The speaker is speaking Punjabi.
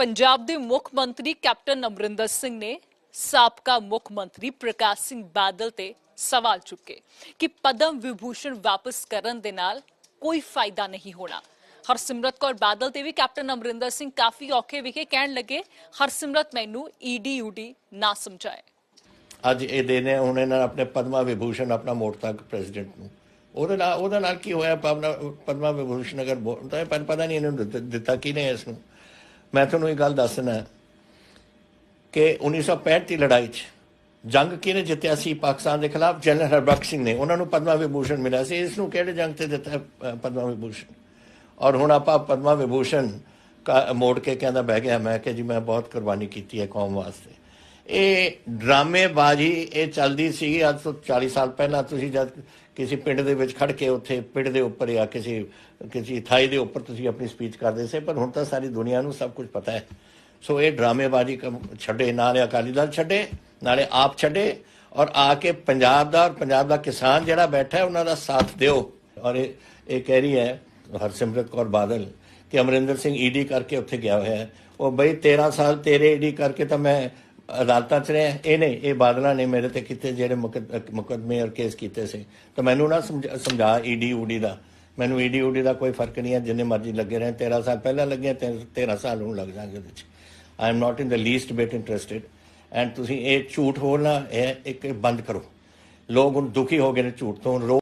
ਪੰਜਾਬ ਦੇ ਮੁੱਖ ਮੰਤਰੀ ਕੈਪਟਨ ਅਮਰਿੰਦਰ ਸਿੰਘ ਨੇ ਸਾਬਕਾ ਮੁੱਖ ਮੰਤਰੀ ਪ੍ਰਕਾਸ਼ ਸਿੰਘ ਬਾਦਲ ਤੇ ਸਵਾਲ ਚੁੱਕੇ ਕਿ ਪਦਮ ਵਿਭੂਸ਼ਣ ਵਾਪਸ ਕਰਨ ਦੇ ਨਾਲ ਕੋਈ ਫਾਇਦਾ ਨਹੀਂ ਹੋਣਾ। ਹਰਸਿਮਰਤ ਕੌਰ ਬਾਦਲ ਤੇ ਵੀ ਕੈਪਟਨ ਅਮਰਿੰਦਰ ਸਿੰਘ ਕਾਫੀ ਔਖੇ ਵਿਖੇ ਕਹਿਣ ਲੱਗੇ, ਹਰਸਿਮਰਤ ਮੈਨੂੰ ਈਡੀ ਨਾ ਸਮਝਾਏ। ਅੱਜ ਇਹ ਦੇਨੇ ਹੁਣ ਇਹਨਾਂ ਨੇ ਆਪਣੇ ਪਦਮਾ ਵਿਭੂਸ਼ਣ, ਆਪਣਾ ਮੋੜਤਾ ਪ੍ਰੈਜ਼ੀਡੈਂਟ ਨੂੰ। ਉਹਦੇ ਨਾਲ ਉਹਦੇ ਨਾਲ ਕੀ ਹੋਇਆ? ਪਦਮਾ ਪਦਮਾ ਵਿਭੂਸ਼ਣ ਅਗਰ ਬੋ- ਤਾਂ ਪਰ ਪਤਾ ਨਹੀਂ ਇਹਨੂੰ ਦਿੱਤਾ- ਦਿੱਤਾ ਕਿਹਨੇ ਇਸ ਨੂੰ? ਮੈਂ ਤੁਹਾਨੂੰ ਇਹ ਗੱਲ ਦੱਸਣਾ ਕਿ 1965 ਦੀ ਲੜਾਈ 'ਚ ਜੰਗ ਕਿਹਨੇ ਜਿੱਤਿਆ ਸੀ ਪਾਕਿਸਤਾਨ ਦੇ ਖਿਲਾਫ? ਜਨਰਲ ਹਰਬਖਸ਼ ਸਿੰਘ ਨੇ। ਉਹਨਾਂ ਨੂੰ ਪਦਮਾ ਵਿਭੂਸ਼ਣ ਮਿਲਿਆ ਸੀ। ਇਸ ਨੂੰ ਕਿਹੜੇ ਜੰਗ ਤੇ ਦਿੱਤਾ ਪਦਮਾ ਵਿਭੂਸ਼ਣ? ਔਰ ਹੁਣ ਆਪਾਂ ਪਦਮਾ ਵਿਭੂਸ਼ਣ ਕਾ- ਮੋੜ ਕੇ ਕਹਿੰਦਾ ਬਹਿ ਗਿਆ। ਮੈਂ ਕਿ ਜੀ, ਮੈਂ ਬਹੁਤ ਕੁਰਬਾਨੀ ਕੀਤੀ ਹੈ ਕੌਮ ਵਾਸਤੇ। ਇਹ ਡਰਾਮੇਬਾਜ਼ੀ ਇਹ ਚੱਲਦੀ ਸੀ ਅੱਜ ਤੋਂ 40 ਸਾਲ ਪਹਿਲਾਂ ਤੁਸੀਂ ਜਦ ਕਿਸੇ ਪਿੰਡ ਦੇ ਵਿੱਚ ਖੜ ਕੇ ਉੱਥੇ ਪਿੰਡ ਦੇ ਉੱਪਰ ਜਾਂ ਕਿਸੇ ਕਿਸੇ ਥਾਈ ਦੇ ਉੱਪਰ ਤੁਸੀਂ ਆਪਣੀ ਸਪੀਚ ਕਰਦੇ ਸੀ, ਪਰ ਹੁਣ ਤਾਂ ਸਾਰੀ ਦੁਨੀਆ ਨੂੰ ਸਭ ਕੁਝ ਪਤਾ ਹੈ। ਸੋ ਇਹ ਡਰਾਮੇਬਾਜ਼ੀ ਛੱਡੇ, ਨਾਲੇ ਅਕਾਲੀ ਦਲ ਛੱਡੇ, ਨਾਲੇ ਆਪ ਛੱਡੇ ਔਰ ਆ ਕੇ ਪੰਜਾਬ ਦਾ ਔਰ ਪੰਜਾਬ ਦਾ ਕਿਸਾਨ ਜਿਹੜਾ ਬੈਠਾ ਹੈ, ਉਹਨਾਂ ਦਾ ਸਾਥ ਦਿਓ। ਔਰ ਇਹ ਇਹ ਕਹਿ ਰਹੀ ਹੈ ਹਰਸਿਮਰਤ ਕੌਰ ਬਾਦਲ ਕਿ ਅਮਰਿੰਦਰ ਸਿੰਘ ਈਡੀ ਕਰਕੇ ਉੱਥੇ ਗਿਆ ਹੋਇਆ ਹੈ। ਉਹ ਬਈ 13 ਸਾਲ ਤੇਰੇ ਈਡੀ ਕਰਕੇ ਤਾਂ ਮੈਂ ਅਦਾਲਤਾਂ 'ਚ ਰਿਹਾ ਇਹ ਨਹੀਂ, ਇਹ ਬਾਦਲਾਂ ਨੇ ਮੇਰੇ ਤੇ ਕੀਤੇ ਜਿਹੜੇ ਮੁਕੱਦ- ਮੁਕੱਦਮੇ ਔਰ ਕੇਸ ਕੀਤੇ ਸੀ। ਤਾਂ ਮੈਨੂੰ ਨਾ ਸਮਝ- ਸਮਝਾ ਈਡੀ ਊਡੀ ਦਾ। ਮੈਨੂੰ ਈਡੀ ਊਡੀ ਦਾ ਕੋਈ ਫ਼ਰਕ ਨਹੀਂ ਹੈ ਜਿੰਨੇ ਮਰਜ਼ੀ ਲੱਗੇ ਰਹੇ 13 ਸਾਲ ਪਹਿਲਾਂ ਲੱਗੇ 13 ਸਾਲ ਹੁਣ ਲੱਗ ਜਾਣਗੇ ਉਹਦੇ 'ਚ। I am not in the least bit interested and ਤੁਸੀਂ ਇਹ ਝੂਠ ਬੋਲਣਾ, ਇਹ ਇੱਕ ਬੰਦ ਕਰੋ। ਲੋਕ ਹੁਣ ਦੁਖੀ ਹੋ ਗਏ ਨੇ ਝੂਠ ਤੋਂ। ਰੋ